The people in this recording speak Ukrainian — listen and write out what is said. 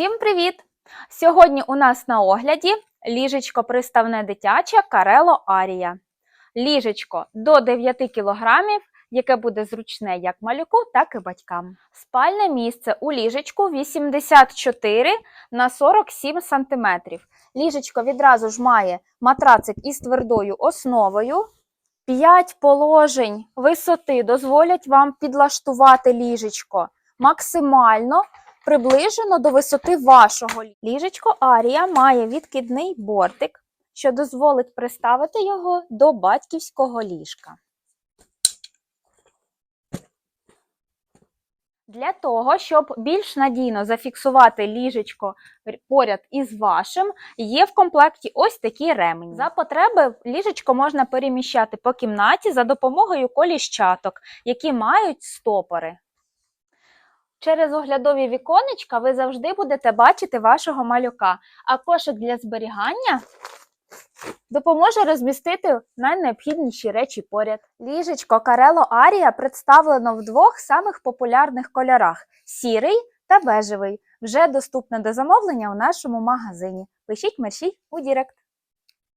Всім привіт! Сьогодні у нас на огляді ліжечко приставне дитяче Карело Арія. Ліжечко до 9 кг, яке буде зручне як малюку, так і батькам. Спальне місце у ліжечку 84 на 47 см. Ліжечко відразу ж має матрацик із твердою основою. 5 положень висоти дозволять вам підлаштувати ліжечко максимально приближено до висоти вашого ліжечко Арія має відкидний бортик, що дозволить приставити його до батьківського ліжка. Для того, щоб більш надійно зафіксувати ліжечко поряд із вашим, є в комплекті ось такі ремені. За потреби ліжечко можна переміщати по кімнаті за допомогою коліщаток, які мають стопори. Через оглядові віконечка ви завжди будете бачити вашого малюка, а кошик для зберігання допоможе розмістити найнеобхідніші речі поряд. Ліжечко Карело Арія представлено в двох самих популярних кольорах: сірий та бежевий. Вже доступне до замовлення у нашому магазині. Пишіть мерщій у Дірект.